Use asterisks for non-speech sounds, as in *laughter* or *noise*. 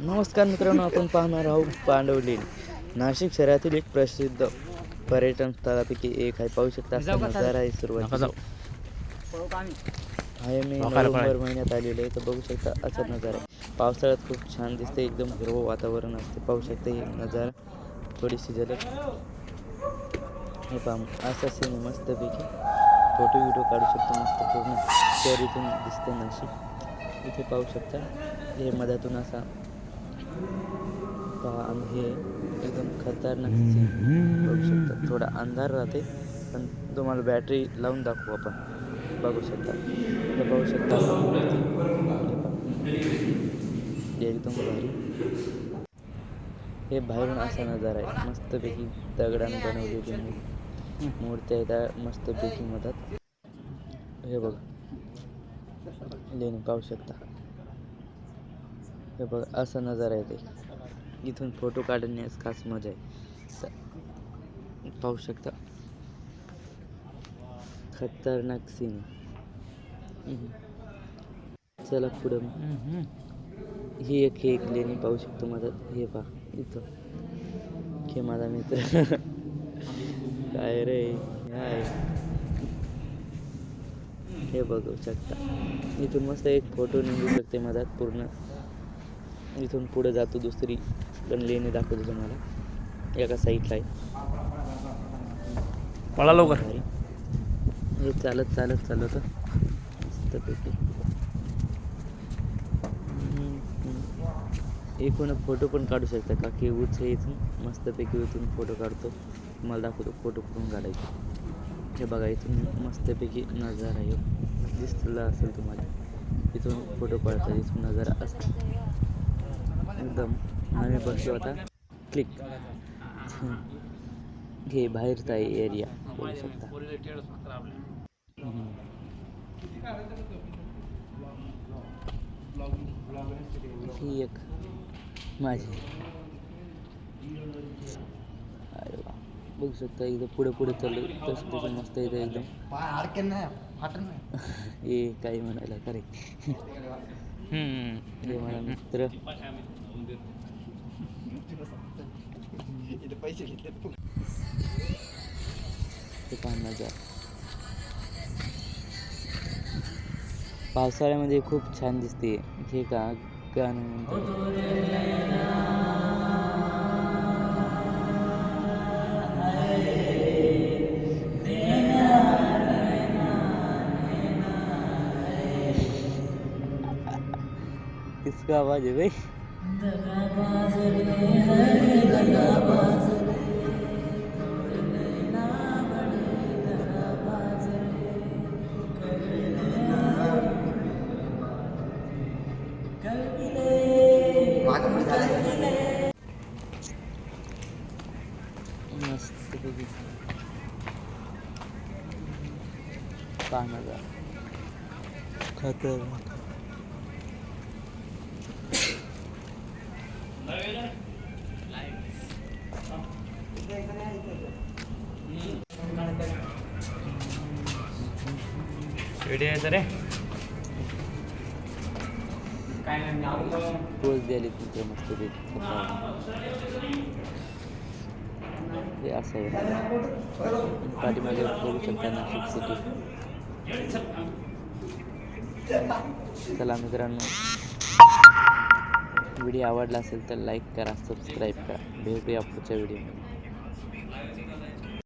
नमस्कार मित्रांनो आपण पाहणार आहोत पांडवलीन नाशिक शहरातील एक प्रसिद्ध पर्यटन स्थळापैकी एक आहे. पाहू शकता असा नजारा आहे सुरुवात आहे मी नोव्हेंबर महिन्यात आलेलो आहे. तर बघू शकता असा नजारा पावसाळ्यात खूप छान दिसते. एकदम हिरवं वातावरण असते. पाहू शकता हे नजारा थोडीशी झलक. हे पहा असा सीन मस्तपैकी फोटो व्हिडिओ काढू शकतो मस्त पूर्ण शहरीतून दिसते नाशिक. इथे पाहू शकता हे मधातून असा पहा हे एकदम खतरनाक बघू शकता. थोडा अंधार राहते पण तुम्हाला बॅटरी लावून दाखवू आपण. बघू शकता. हे बघू शकता. एकदम भारी. हे बाहेरून असा नजारा आहे. मस्तपैकी दगडानं बनवलेली मू- मूर्ती आहे त्या मस्तपैकी मधात. हे बघ. लेणी पाहू शकता. हे बघ असा नजारा आहे ते. इथून फोटो काढण्यास खास मजा आहे. पाहू शकता. खतरनाक सीन चला पुढं. ही एक हे एक लेणी पाहू शकतो माझा. हे पहा इथं. हे माझा मित्र. *laughs* काय रे? काय? हे बघू शकता. इथून मस्त एक फोटो निघू शकते मधात पूर्ण. इथून पुढे जातो दुसरी पण लेणी दाखवतो तुम्हाला. एका साईडला आहे. पळा लवकर. हे चालत चालत चालत. मस्तपैकी. एकूण फोटो पण काढू शकता का? की उच इथून मस्तपैकी इथून फोटो काढतो. तुम्हाला दाखवतो फोटो कुठून काढायचे. हे बघा इथून मस्तपैकी नजारा आहे. दिसला असेल तुम्हाला. इथून फोटो काढतात इथून नजारा असतो एकदम आम्ही बसलो आता क्लिक हे. बाहेरचा एरिया बघू शकता. ही. एक माझी. अरे वा. बघू शकता एकदम पुढे पुढे चालू तसं तसं मस्त येतं एकदम. हे काही म्हणायला करेक्ट हे मित्र पावसाळ्यामध्ये खूप छान दिसते. हे का? गाणं किसका आवाज है भाई? मस्त पैकी. रेडी आहे रे पोच द्यायला तुमचं मस्त हे असं आहे. पाठीमागे बघू शकता नाशिक सिटी चला मित्रांनो. व्हिडिओ आवडला असेल तर लाईक करा सबस्क्राईब करा. भेटूया पुढच्या व्हिडिओमध्ये